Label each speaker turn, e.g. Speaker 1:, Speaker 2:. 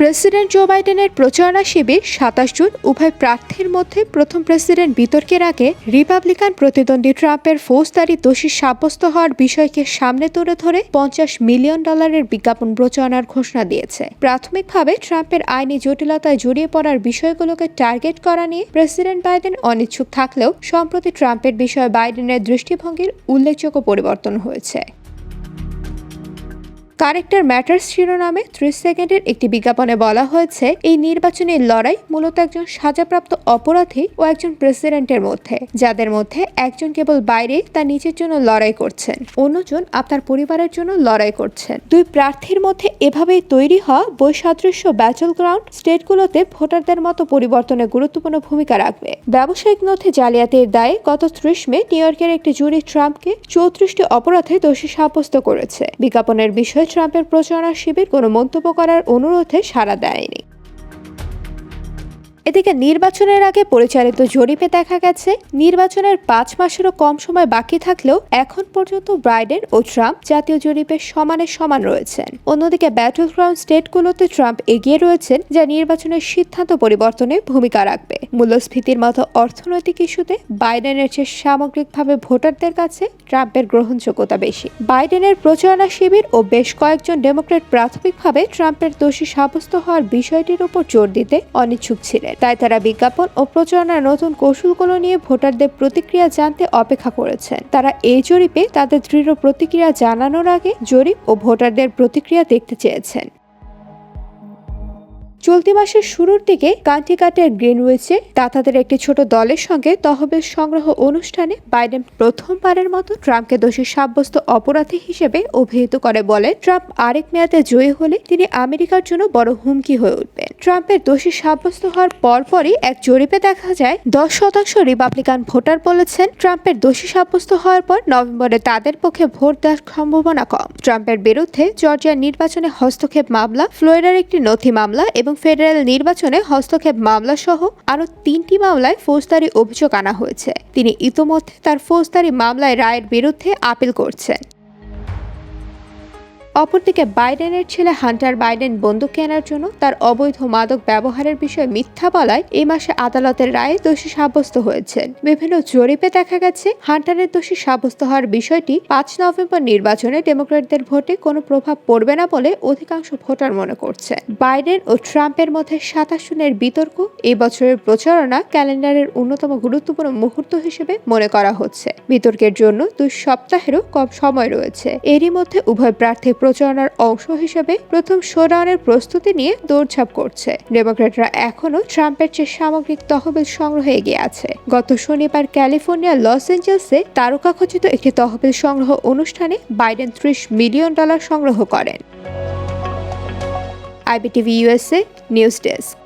Speaker 1: President Joe বাইডেনের প্রচারণা শিবির সাতাশ জুন উভয় প্রার্থীর মধ্যে প্রথম প্রেসিডেন্ট বিতর্কের আগে রিপাবলিকান প্রতিদ্বন্দ্বী ট্রাম্পের ফৌজদারি দোষী সাব্যস্ত হওয়ার বিষয়কে সামনে তুলে ধরে পঞ্চাশ মিলিয়ন ডলারের বিজ্ঞাপন প্রচারণার ঘোষণা দিয়েছে। প্রাথমিকভাবে ট্রাম্পের আইনি জটিলতায় জড়িয়ে পড়ার বিষয়গুলোকে টার্গেট করা নিয়ে প্রেসিডেন্ট বাইডেন অনিচ্ছুক থাকলেও সম্প্রতি ট্রাম্পের বিষয়ে বাইডেনের দৃষ্টিভঙ্গির উল্লেখযোগ্য পরিবর্তন হয়েছে। কারেক্টার ম্যাটার্স শিরোনামে ত্রিশ সেকেন্ডের একটি বিজ্ঞাপনে বলা হয়েছে, এই নির্বাচনের লড়াই মূলত একজন সাজাপ্রাপ্ত অপরাধী ও একজন প্রেসিডেন্টের মধ্যে, যাদের মধ্যে একজন কেবল বাইরে তার নিজের জন্য লড়াই করছেন, অন্যজন আপনার পরিবারের জন্য লড়াই করছেন। দুই প্রার্থীর মধ্যে এভাবেই তৈরি হওয়া বৈসাদৃশ্য ব্যাটল গ্রাউন্ড স্টেটগুলোতে ভোটারদের মতো পরিবর্তনে গুরুত্বপূর্ণ ভূমিকা রাখবে। ব্যবসায়িক নথি জালিয়াতির দায়ে গত ত্রিশ মে নিউ ইয়র্কের একটি জুরি ট্রাম্পকে চৌত্রিশটি অপরাধে দোষী সাব্যস্ত করেছে। বিজ্ঞাপনের বিষয়ে ট্রাম্পের প্রচারণা শিবির কোনো মন্তব্য করার অনুরোধে সাড়া দেয়নি। এদিকে নির্বাচনের আগে পরিচালিত জরিপে দেখা গেছে, নির্বাচনের পাঁচ মাসেরও কম সময় বাকি থাকলেও এখন পর্যন্ত বাইডেন ও ট্রাম্প জাতীয় জরিপে সমানে সমান রয়েছেন। অন্যদিকে ব্যাটল গ্রাউন্ড স্টেটগুলোতে ট্রাম্প এগিয়ে রয়েছেন, যা নির্বাচনের সিদ্ধান্ত পরিবর্তনে ভূমিকা রাখবে। মূল্যস্ফীতির মতো অর্থনৈতিক ইস্যুতে বাইডেনের চেয়ে সামগ্রিকভাবে ভোটারদের কাছে ট্রাম্পের গ্রহণযোগ্যতা বেশি। বাইডেনের প্রচারণা শিবির ও বেশ কয়েকজন ডেমোক্রেট প্রাথমিকভাবে ট্রাম্পের দোষী সাব্যস্ত হওয়ার বিষয়টির উপর জোর দিতে অনিচ্ছুক ছিলেন। তাই তারা বিজ্ঞাপন ও প্রচারণার নতুন কৌশলগুলো নিয়ে ভোটারদের প্রতিক্রিয়া জানতে অপেক্ষা করেছেন। তারা এই জরিপে তাদের দৃঢ় প্রতিক্রিয়া জানানোর আগে জরিপ ও ভোটারদের প্রতিক্রিয়া দেখতে চেয়েছেন। চলতি মাসের শুরুর দিকে কান্টিকাটের গ্রিনউইচে দাতাদের একটি ছোট দলের সঙ্গে তহবিল সংগ্রহ অনুষ্ঠানে বাইডেন প্রথমবারের মতো ট্রাম্পকে দোষী সাব্যস্ত অপরাধী হিসেবে অভিহিত করে বলে ট্রাম্প আরেক মেয়াদে জয়ী হলে তিনি আমেরিকার জন্য বড় হুমকি হয়ে উঠবেন। ট্রাম্পের দোষী সাব্যস্ত হওয়ার পরপরই এক জরিপে দেখা যায়, দশ শতাংশ রিপাবলিকান ভোটার বলেছেন ট্রাম্পের দোষী সাব্যস্ত হওয়ার পর নভেম্বরে তাদের পক্ষে ভোট দেওয়ার সম্ভাবনা কম। ট্রাম্পের বিরুদ্ধে জর্জিয়ার নির্বাচনে হস্তক্ষেপ মামলা, ফ্লোরিডার একটি নথি মামলা এবং ফেডারেল নির্বাচনে হস্তক্ষেপ মামলা সহ আরও তিনটি মামলায় ফৌজদারি অভিযোগ আনা হয়েছে। তিনি ইতোমধ্যে তার ফৌজদারি মামলায় রায়ের বিরুদ্ধে আপিল করছেন। অপরদিকে বাইডেনের ছেলে হান্টার বাইডেন বন্দুক কেনার জন্য তার অবৈধ মাদক ব্যবহারের বিষয়ে মিথ্যা বলায় এই মাসে আদালতের রায়ে দোষী সাব্যস্ত হয়েছেন। বিভিন্ন জরিপে দেখা গেছে, হান্টারের দোষী সাব্যস্ত হওয়ার বিষয়টি পাঁচ নভেম্বর নির্বাচনে ডেমোক্রেটদের ভোটে কোনো প্রভাব পড়বে না বলে অধিকাংশ ভোটার মনে করছে। বাইডেন ও ট্রাম্পের মধ্যে সাতাশ জুনের বিতর্ক এই বছরের প্রচারণা ক্যালেন্ডারের অন্যতম গুরুত্বপূর্ণ মুহূর্ত হিসেবে মনে করা হচ্ছে। বিতর্কের জন্য দুই সপ্তাহেরও কম সময় রয়েছে। এরই মধ্যে উভয় প্রার্থী প্রচারণার অংশ হিসেবে প্রথম শোডাউনের প্রস্তুতি নিয়ে দৌড়ঝাঁপ করছে। ডেমোক্রেটরা এখনও ট্রাম্পের চেয়ে সামগ্রিক তহবিল সংগ্রহে এগিয়ে আছে। গত শনিবার ক্যালিফোর্নিয়ার লস এঞ্জেলসে তারকাখচিত একটি তহবিল সংগ্রহ অনুষ্ঠানে বাইডেন ত্রিশ মিলিয়ন ডলার সংগ্রহ করেন। IBTV USA news desk.